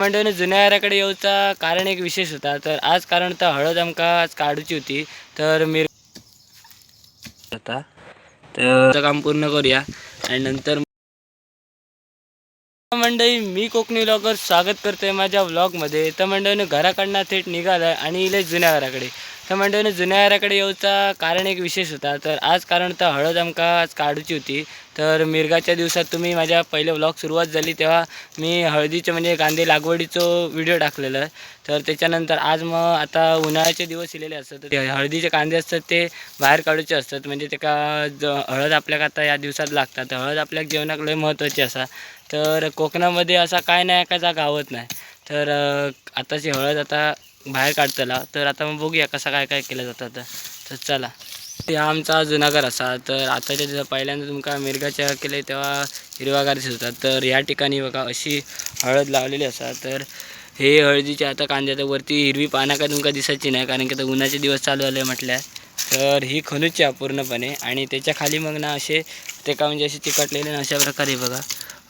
मंडळी जुन्या घराकडे येऊचा कारण एक विशेष होता. तर आज कारण तर हळद आमका आज काढूची होती. तर मी तर काम पूर्ण करूया. आणि नंतर मंडळी मी कोकणी लॉकर स्वागत करतोय माझ्या व्लॉगमध्ये तर मंडळीनं घराकडनं थेट निघालं आणि इले जुन्या घराकडे तर मंडळीनं जुन्या घराकडे येऊचा कारण एक विशेष होता. तर आज कारण तर हळद आमका आज काढूची होती. तर मिरगाच्या दिवसात तुम्ही माझ्या पहिले व्लॉग सुरुवात झाली तेव्हा मी हळदीचं म्हणजे कांदे लागवडीचं व्हिडिओ टाकलेलं. तर त्याच्यानंतर आज मग आता उन्हाळ्याचे दिवस इलेले असतात. तर ते हळदीचे कांदे असतात ते बाहेर काढूचे असतात. म्हणजे ते का ज हळद आपल्याक आता या दिवसात लागतात. तर हळद आपल्या जेवणाक लय महत्त्वाची असा. तर कोकणामध्ये असा काय नाही का जा गावत नाही. तर आताची हळद आता बाहेर काढतला. तर आता मग बघूया कसा काय काय केलं जातं आता. तर चला. ते आमचा जुना घर असा. तर आताच्या दिवसात पहिल्यांदा तुमका मिरगाच्या केले तेव्हा हिरवागार दिसत होता. तर या ठिकाणी बघा अशी हळद लावलेली असा. तर हे हळदीचे आता कांद्याच्या वरती हिरवी पानं काय तुमका दिसायची नाही कारण की आता उन्हाचे दिवस चालू झाले म्हटल्या तर ही खणूची पूर्णपणे. आणि त्याच्याखाली मग ना असे ते का म्हणजे असे चिकटलेले ना अशा प्रकारे बघा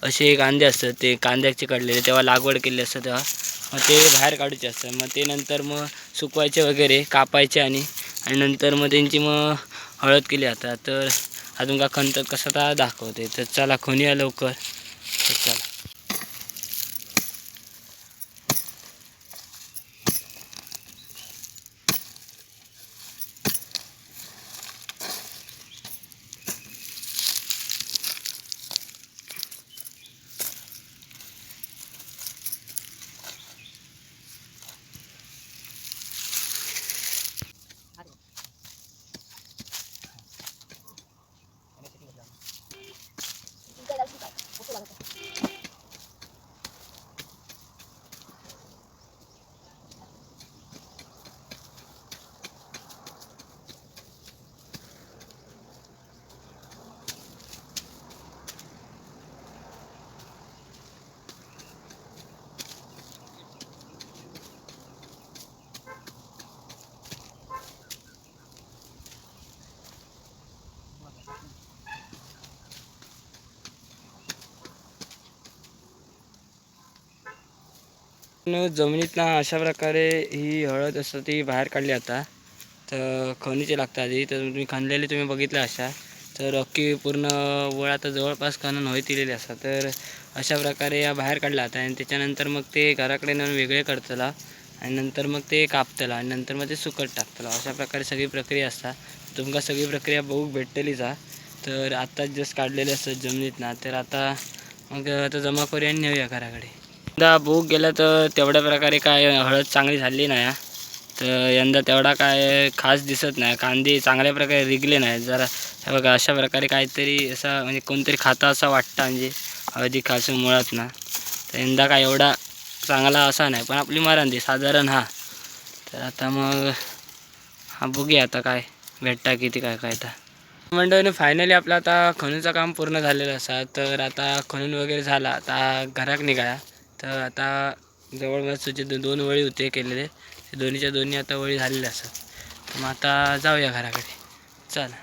असे कांदे असतात. ते कांद्याक चिकटलेले. तेव्हा लागवड केलेली असतं तेव्हा. मग ते बाहेर काढूचे असतात. मग ते नंतर मग सुकवायचे वगैरे कापायचे आणि आणि नंतर मग त्यांची मग हळद केली आता तर अजून का खणतात कसं आता दाखवते? तर चला खणूया लवकर. तर चला. जमिनीतनं अशा प्रकारे ही हळद असतं ती बाहेर काढली आता. तर खणीची लागतात आधी तर तुम्ही खणलेली तुम्ही बघितलं अशा. तर अख्खी पूर्ण वळ आता जवळपास खणून होईत दिलेली असतात तर अशा प्रकारे या बाहेर काढला आता आणि त्याच्यानंतर मग ते घराकडे नेऊन वेगळे करतला आणि नंतर मग ते कापतला आणि नंतर मग ते सुकट टाकतला. अशा प्रकारे सगळी प्रक्रिया असता. तुमका सगळी प्रक्रिया बघूक भेटतलीच हा तर आत्ताच जस्ट काढलेले असतात जमिनीतनं. तर आता मग आता जमा करूया आणि नेऊया घराकडे. यंदा भूक गेला तर तेवढ्या प्रकारे काय हळद चांगली झाली नाही तर यंदा तेवढा काय खास दिसत नाही. कांदे चांगल्या प्रकारे रिगले नाही. जरा हे बघा अशा प्रकारे काहीतरी असा म्हणजे कोणतरी खाता असा वाटतं म्हणजे हळदी खासून मुळात ना. तर यंदा काय एवढा चांगला असा नाही. पण आपली मरांदी साधारण हा. तर आता मग हा बघूया आता काय भेटता किती काय काय तर मंडळीने फायनली आपलं आता खणूचं काम पूर्ण झालेलं असा. तर आता खणून वगैरे झाला. आता घरात निघाला. तर आता जवळपास जे दोन वळी होते केलेले. ते दोन्हीच्या दोन्ही आता वळी झालेले असतात. तर मग आता जाऊया घराकडे. चला.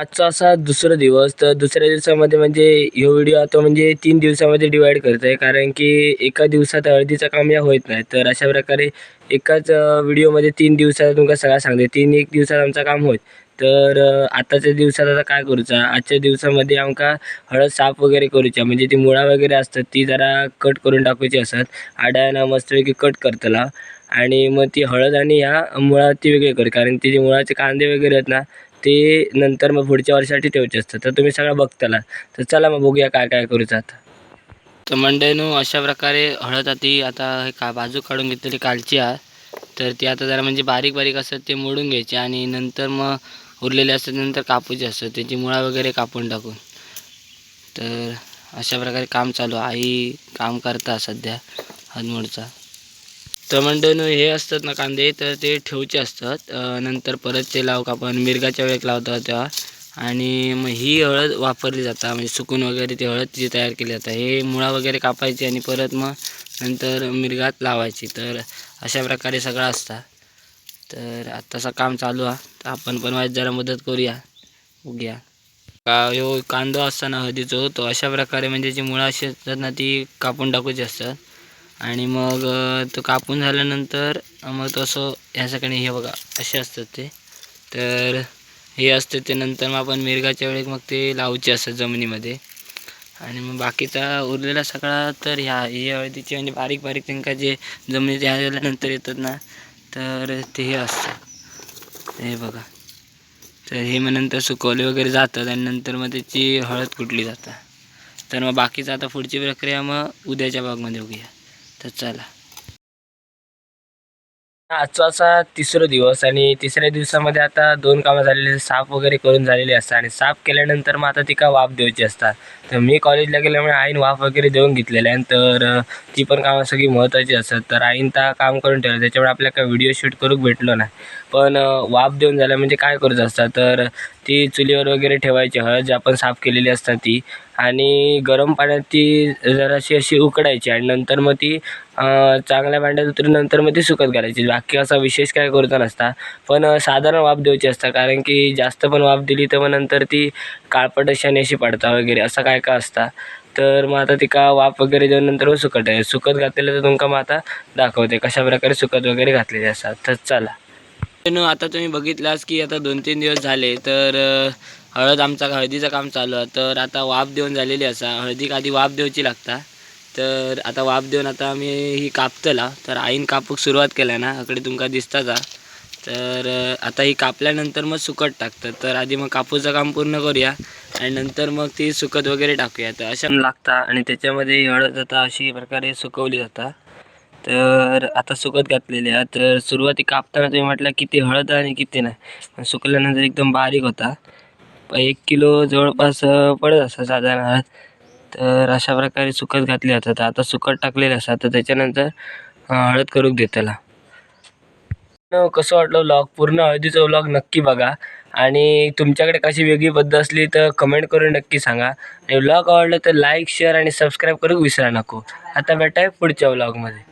आजचा असा दुसरा दिवस तर दुसऱ्या दिवसामध्ये म्हणजे ह्यो व्हिडिओ आता म्हणजे तीन दिवसामध्ये डिवाईड करत आहे कारण की एका दिवसात हळदीचं काम या होत नाही. तर अशा प्रकारे एकाच व्हिडिओमध्ये तीन दिवसात तुमका सगळं सांगते तीन एक दिवसात आमचं काम होत. तर आताच्या दिवसात आता काय करूचा? आजच्या दिवसामध्ये आमका हळद साफ वगैरे करूच्या. म्हणजे ती मुळा वगैरे असतात ती जरा कट करून टाकूची असतात. आड्यानं मस्तपैकी कट करतला. आणि मग ती हळद आणि ह्या मुळा ती वेगळी कर कारण ती जे मुळाचे कांदे वगैरे आहेत ना ते नंतर मग पुढच्या वर्षासाठी ठेवायचे असतात तर तुम्ही सगळं बघताला तर चला मग बघूया काय काय करूचं आता. तर मंडळीनो अशा प्रकारे हळद आती आता हे का बाजू काढून घेतलेली कालची आहे. तर ती आता जरा म्हणजे बारीक बारीक असतात ते मोडून घ्यायचे आणि नंतर मग उरलेले असतात नंतर कापूचे असतात त्याची मुळा वगैरे कापून टाकून. तर अशा प्रकारे काम चालू आई काम करता सध्या हदमोडचा. तर हे असतात ना कांदे तर ते ठेवचे असतात. नंतर परत ते लाव आपण मिरगाच्या वेळेत लावतात तेव्हा आणि मग ही हळद वापरली जाता. म्हणजे सुकून वगैरे ती हळद जी तयार केली जातं हे मुळा वगैरे कापायची आणि परत मग नंतर मिरगात लावायची. तर अशा प्रकारे सगळं असतं. तर आत्ताचं काम चालू आहे तर आपण पण वाईट जरा मदत करूया. उग्या का ह्यो कांदो असताना हळदीचो तो अशा प्रकारे म्हणजे जी मुळं अशी असतात ना ती कापून टाकूची असतात. आणि मग तो कापून झाल्यानंतर मग तसं ह्या ठिकाणी हे बघा असे असतात ते. तर हे असते ते नंतर मग आपण मिरगाच्या वेळेस मग ते लावचे असतात जमिनीमध्ये. आणि मग बाकीचा उरलेला सगळा तर ह्या हे हळदीचे म्हणजे बारीक बारीक त्यांका जे जमिनीत ह्या झाल्यानंतर येतात ना तर ते हे असतं. हे बघा. तर हे मग नंतर सुकवले वगैरे जातात आणि नंतर मग त्याची हळद कुटली जातात तर मग बाकीचं आता पुढची प्रक्रिया मग उद्याच्या भागमध्ये बघूया. तर चला. आजचा असा तिसरा दिवस आणि तिसऱ्या दिवसामध्ये आता दोन कामं झालेली साफ वगैरे करून झालेली असतात आणि साफ केल्यानंतर मग आता तिका वाफ द्यायची असतात. तर मी कॉलेजला गेल्यामुळे आईन वाफ वगैरे देऊन घेतलेल्या आहे तर ती पण कामं सगळी महत्त्वाची असतात. तर आईन त्या काम करून ठेवलं. त्याच्यामुळे आपल्याला काय व्हिडिओ शूट करूक भेटलो नाही. पण वाफ देऊन झाल्या म्हणजे काय करूच असतात? तर ती चुलीवर वगैरे ठेवायची हळद जी आपण साफ केलेली असतात ती. आणि गरम पाण्यात ती जराशी अशी उकडायची आणि नंतर मग ती चांगल्या भांड्यात उतरून नंतर मग ती सुकत घालायची. बाकी असा विशेष काय करूचा नसता. पण साधारण वाफ द्यायची असता. कारण की जास्त पण वाफ दिली तर मग नंतर ती काळपट अशी आणि अशी पडता वगैरे. असं काय काय असता. तर मग आता तिका वाफ वगैरे देऊन नंतर मग सुकट आहे. सुकत घातलेलं तर तुमका मग आता दाखवते कशा प्रकारे सुकत वगैरे घातलेले असतात. तर चला. आता तुम्ही बघितलास की आता दोन तीन दिवस झाले तर हळद आमचा हळदीचं काम चालू आहे. तर आता वाफ देऊन झालेली असा. हळदीक आधी वाफ देऊची लागता. तर आता वाफ देऊन आता आम्ही ही कापतला. तर आईन कापूक सुरुवात केल्या ना. अकडे तुमका दिसता जा. तर आता ही कापल्यानंतर मग सुकट टाकतात. तर आधी मग कापूचं काम पूर्ण करूया. आणि नंतर मग ती सुकत वगैरे टाकूया. तर अशा लागता. आणि त्याच्यामध्ये ही हळद आता अशी प्रकारे सुकवली जाता. तर आता सुकत घातलेली आहे तर सुरुवाती कापताना तुम्ही म्हटलं किती हळद आणि किती नाही. सुकल्यानंतर एकदम बारीक होता. एक किलो जवळपास पडत असं साधारण हळद. तर अशा प्रकारे सुकत घातली जातात तर आता सुकत टाकलेले असतात तर त्याच्यानंतर हळद करूक देताला कसं वाटलं व्लॉग पूर्ण हळदीचा व्लॉग नक्की बघा. आणि तुमच्याकडे कशी वेगळी पद्धत असली तर कमेंट करून नक्की सांगा. आणि व्लॉग आवडलं तर लाईक शेअर आणि सबस्क्राईब करून विसरा नको. आता भेटाय पुढच्या व्लॉगमध्ये